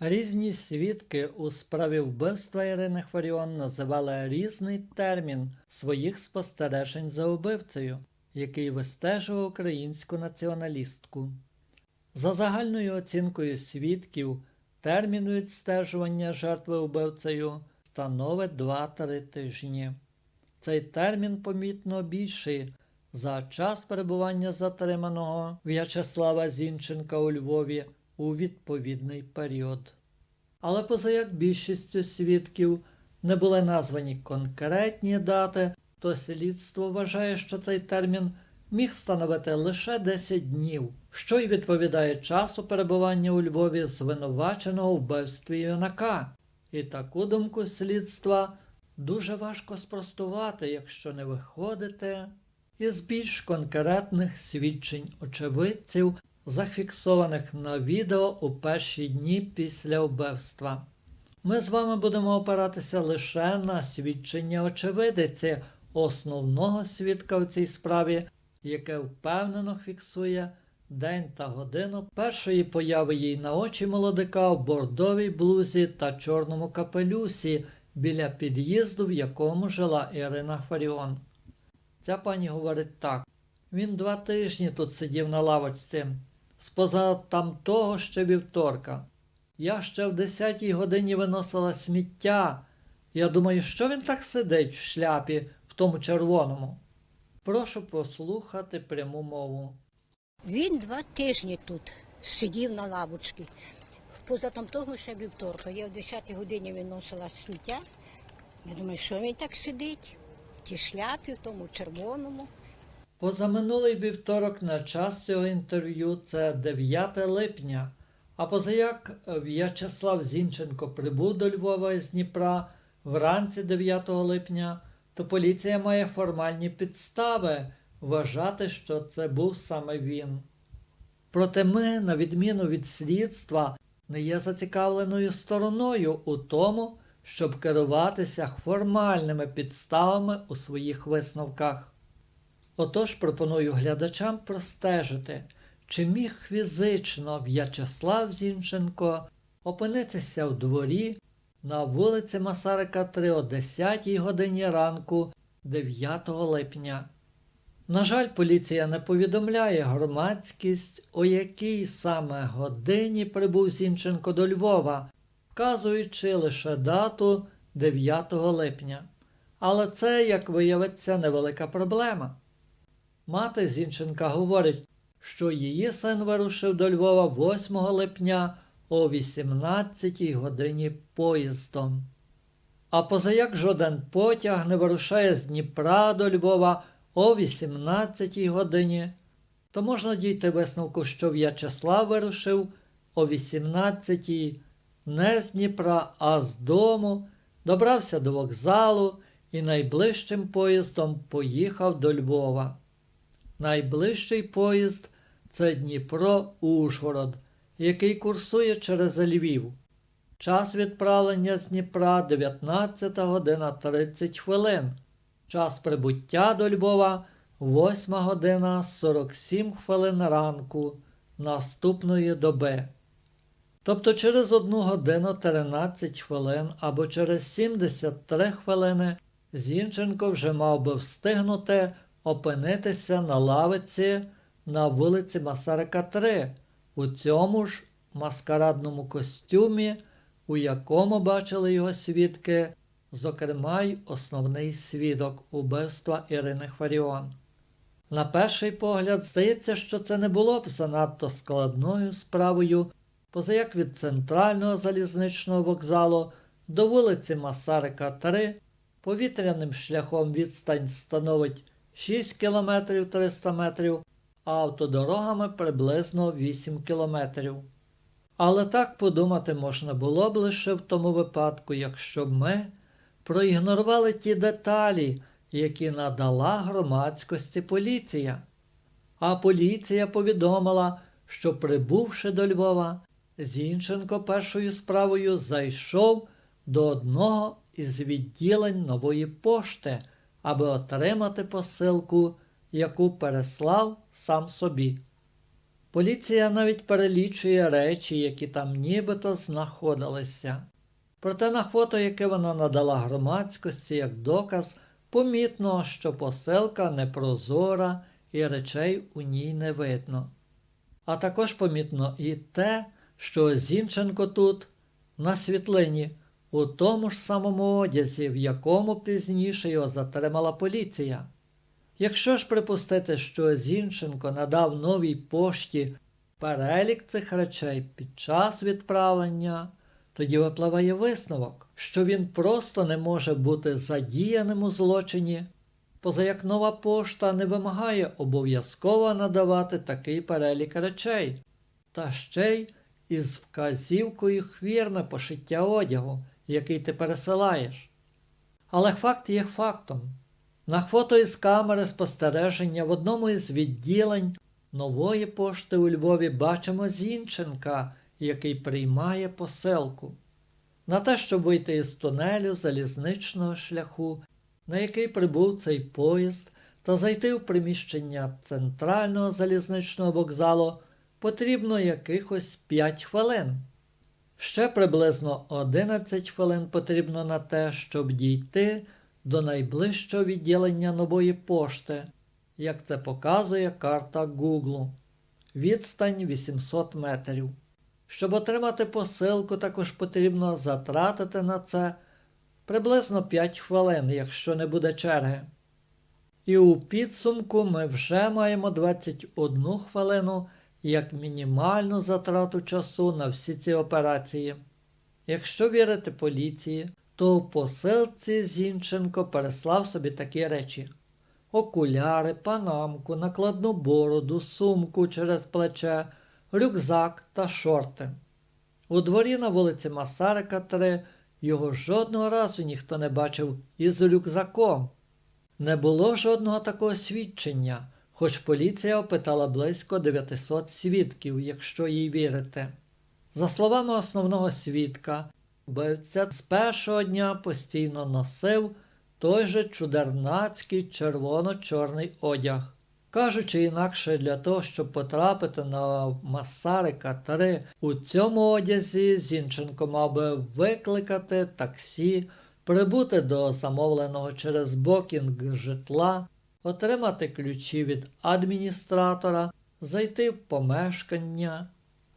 Різні свідки у справі вбивства Ірини Хворіон називали різний термін своїх спостережень за убивцею, який вистежував українську націоналістку. За загальною оцінкою свідків, термін відстежування жертви убивцею становить 2-3 тижні. Цей термін помітно більший за час перебування затриманого В'ячеслава Зінченка у Львові у відповідний період. Але поза як більшістю свідків не були названі конкретні дати, то слідство вважає, що цей термін міг становити лише 10 днів, що й відповідає часу перебування у Львові звинуваченого у вбивстві юнака. І таку думку слідства дуже важко спростувати, якщо не виходити із більш конкретних свідчень очевидців, зафіксованих на відео у перші дні після вбивства. Ми з вами будемо опиратися лише на свідчення очевидиці основного свідка в цій справі, яке впевнено фіксує день та годину першої появи їй на очі молодика в бордовій блузі та чорному капелюсі біля під'їзду, в якому жила Ірина Фаріон. Ця пані говорить так. Він два тижні тут сидів на лавочці, споза там того ще вівторка. Я ще в десятій годині виносила сміття. Я думаю, що він так сидить в шляпі в тому червоному. Прошу послухати пряму мову. Він два тижні тут сидів на лавочці. Поза там того ще вівторка. Я в 10 годині виносила сміття. Я думаю, що він так сидить? В тій шляпі, в тому червоному. Позаминулий вівторок на час цього інтерв'ю це 9 липня. А позаяк В'ячеслав Зінченко прибув до Львова із Дніпра вранці 9 липня, то поліція має формальні підстави вважати, що це був саме він. Проте ми, на відміну від слідства, не є зацікавленою стороною у тому, щоб керуватися формальними підставами у своїх висновках. Отож пропоную глядачам простежити, чи міг фізично В'ячеслав Зінченко опинитися в дворі на вулиці Масарика 3 о 10 годині ранку 9 липня. На жаль, поліція не повідомляє громадськість, о якій саме годині прибув Зінченко до Львова, вказуючи лише дату 9 липня. Але це, як виявиться, невелика проблема. Мати Зінченка говорить, що її син вирушив до Львова 8 липня о 18 годині поїздом. А позаяк жоден потяг не вирушає з Дніпра до Львова о 18 годині, то можна дійти висновку, що В'ячеслав вирушив о 18 не з Дніпра, а з дому, добрався до вокзалу і найближчим поїздом поїхав до Львова. Найближчий поїзд це Дніпро Ужгород, який курсує через Львів. Час відправлення з Дніпра 19 година 30 хвилин. Час прибуття до Львова 8 година 47 хвилин ранку наступної доби. Тобто через 1 годину 13 хвилин або через 73 хвилини Зінченко вже мав би встигнути опинитися на лавиці на вулиці Масарика 3 у цьому ж маскарадному костюмі, у якому бачили його свідки, зокрема й основний свідок убивства Ірини Хваріон. На перший погляд, здається, що це не було б занадто складною справою, позаяк від центрального залізничного вокзалу до вулиці Масарика 3 повітряним шляхом відстань становить 6 км 300 метрів, а автодорогами приблизно 8 кілометрів. Але так подумати можна було б лише в тому випадку, якщо б ми проігнорували ті деталі, які надала громадськості поліція. А поліція повідомила, що прибувши до Львова, Зінченко першою справою зайшов до одного із відділень нової пошти, аби отримати посилку, яку переслав сам собі. Поліція навіть перелічує речі, які там нібито знаходилися. Проте на фото, яке вона надала громадськості як доказ, помітно, що поселка непрозора і речей у ній не видно. А також помітно і те, що Зінченко тут, на світлині, у тому ж самому одязі, в якому пізніше його затримала поліція. Якщо ж припустити, що Зінченко надав новій пошті перелік цих речей під час відправлення, тоді випливає висновок, що він просто не може бути задіяним у злочині, поза як нова пошта не вимагає обов'язково надавати такий перелік речей, та ще й із вказівкою хвірне пошиття одягу, який ти пересилаєш. Але факт є фактом. На фото із камери спостереження в одному із відділень нової пошти у Львові бачимо Зінченка, який приймає поселку. На те, щоб вийти із тунелю залізничного шляху, на який прибув цей поїзд, та зайти в приміщення центрального залізничного вокзалу, потрібно якихось 5 хвилин. Ще приблизно 11 хвилин потрібно на те, щоб дійти до найближчого відділення нової пошти, як це показує карта Google. Відстань 800 метрів. Щоб отримати посилку, також потрібно затратити на це приблизно 5 хвилин, якщо не буде черги. І у підсумку ми вже маємо 21 хвилину як мінімальну затрату часу на всі ці операції. Якщо вірити поліції, то в посилці Зінченко переслав собі такі речі: окуляри, панамку, накладну бороду, сумку через плече, рюкзак та шорти. У дворі на вулиці Масарика 3 його жодного разу ніхто не бачив із рюкзаком. Не було жодного такого свідчення, хоч поліція опитала близько 900 свідків, якщо їй вірити. За словами основного свідка, вбивця з першого дня постійно носив той же чудернацький червоно-чорний одяг. Кажучи інакше, для того, щоб потрапити на Масарика 3 у цьому одязі, Зінченко мав би викликати таксі, прибути до замовленого через бокінг житла, отримати ключі від адміністратора, зайти в помешкання,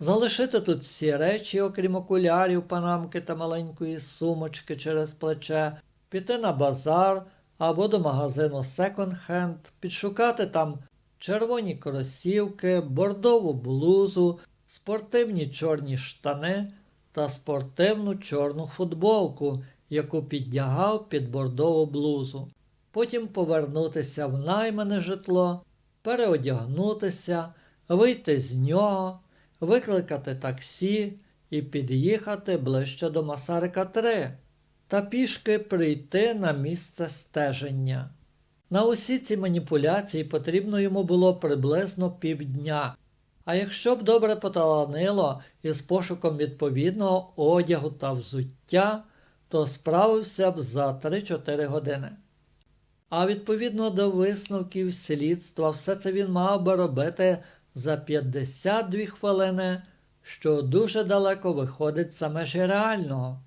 залишити тут всі речі, окрім окулярів, панамки та маленької сумочки через плече, піти на базар або до магазину секонд-хенд, підшукати там червоні кросівки, бордову блузу, спортивні чорні штани та спортивну чорну футболку, яку піддягав під бордову блузу. Потім повернутися в наймане житло, переодягнутися, вийти з нього, викликати таксі і під'їхати ближче до Масарика 3 та пішки прийти на місце стеження. На усі ці маніпуляції потрібно йому було приблизно півдня. А якщо б добре поталанило із пошуком відповідного одягу та взуття, то справився б за 3-4 години. А відповідно до висновків слідства, все це він мав би робити за 52 хвилини, що дуже далеко виходить за межі реального.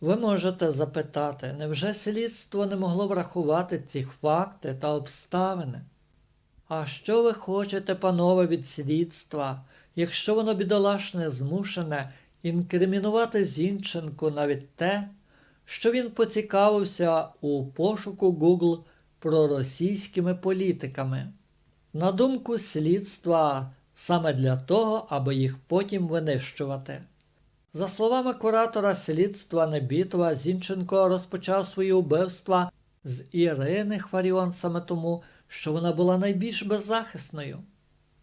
Ви можете запитати, невже слідство не могло врахувати ці факти та обставини? А що ви хочете, панове, від слідства, якщо воно бідолашне змушене інкримінувати Зінченку навіть те, що він поцікавився у пошуку Google проросійськими політиками? На думку слідства, саме для того, аби їх потім винищувати. За словами куратора слідства Небітова, Зінченко розпочав свої вбивства з Ірини Хваріон саме тому, що вона була найбільш беззахисною.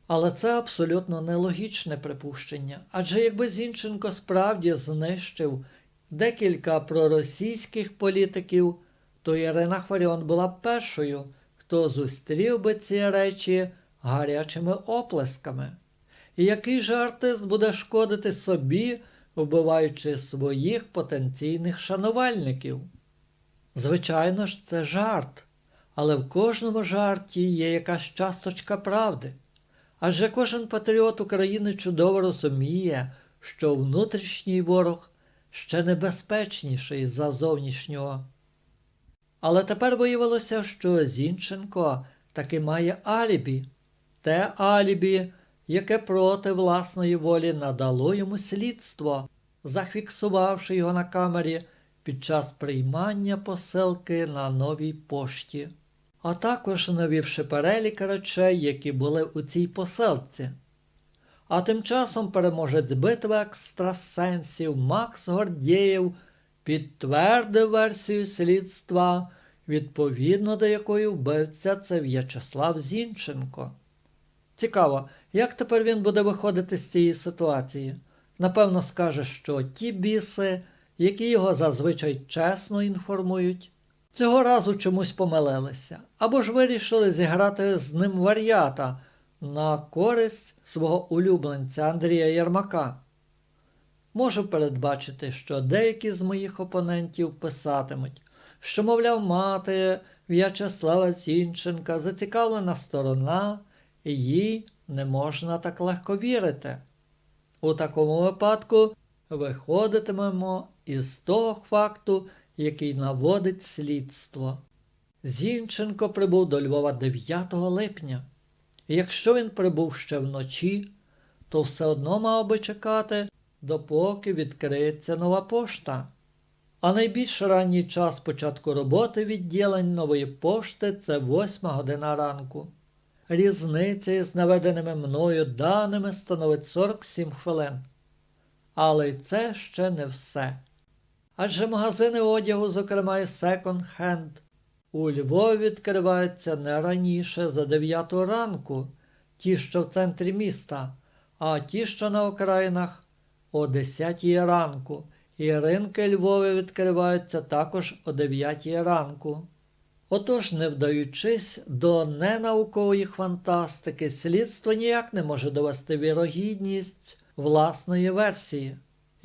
Але це абсолютно нелогічне припущення, адже якби Зінченко справді знищив декілька проросійських політиків, то Ірина Хваріон була першою, хто зустрів би ці речі гарячими оплесками. І який же артист буде шкодити собі, вбиваючи своїх потенційних шанувальників? Звичайно ж, це жарт, але в кожному жарті є якась часточка правди. Адже кожен патріот України чудово розуміє, що внутрішній ворог ще небезпечніший за зовнішнього. Але тепер виявилося, що Зінченко таки має алібі, те алібі, яке проти власної волі надало йому слідство, зафіксувавши його на камері під час приймання посилки на новій пошті, а також навівши перелік речей, які були у цій посилці. А тим часом переможець битви екстрасенсів Макс Гордєєв підтвердив версію слідства, відповідно до якої вбивця це В'ячеслав Зінченко. Цікаво, як тепер він буде виходити з цієї ситуації? Напевно, скаже, що ті біси, які його зазвичай чесно інформують, цього разу чомусь помилилися, або ж вирішили зіграти з ним вар'ята на користь свого улюбленця Андрія Єрмака. Можу передбачити, що деякі з моїх опонентів писатимуть, що, мовляв, мати В'ячеслава Зінченка зацікавлена сторона, і їй не можна так легко вірити. У такому випадку виходитимемо із того факту, який наводить слідство. Зінченко прибув до Львова 9 липня. Якщо він прибув ще вночі, то все одно мав би чекати, допоки відкриється нова пошта. А найбільш ранній час початку роботи відділень нової пошти це 8 година ранку. Різниця із наведеними мною даними становить 47 хвилин. Але це ще не все. Адже магазини одягу, зокрема і секонд-хенд, у Львові відкриваються не раніше за 9 ранку, ті, що в центрі міста, а ті, що на окраїнах, о 10 ранку, і ринки Львова відкриваються також о 9 ранку. Отож, не вдаючись до ненаукової фантастики, слідство ніяк не може довести вірогідність власної версії,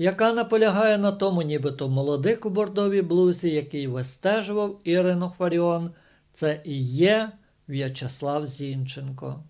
яка наполягає на тому, нібито молодик у бордовій блузі, який вистежував Ірину Хваріон, це і є В'ячеслав Зінченко.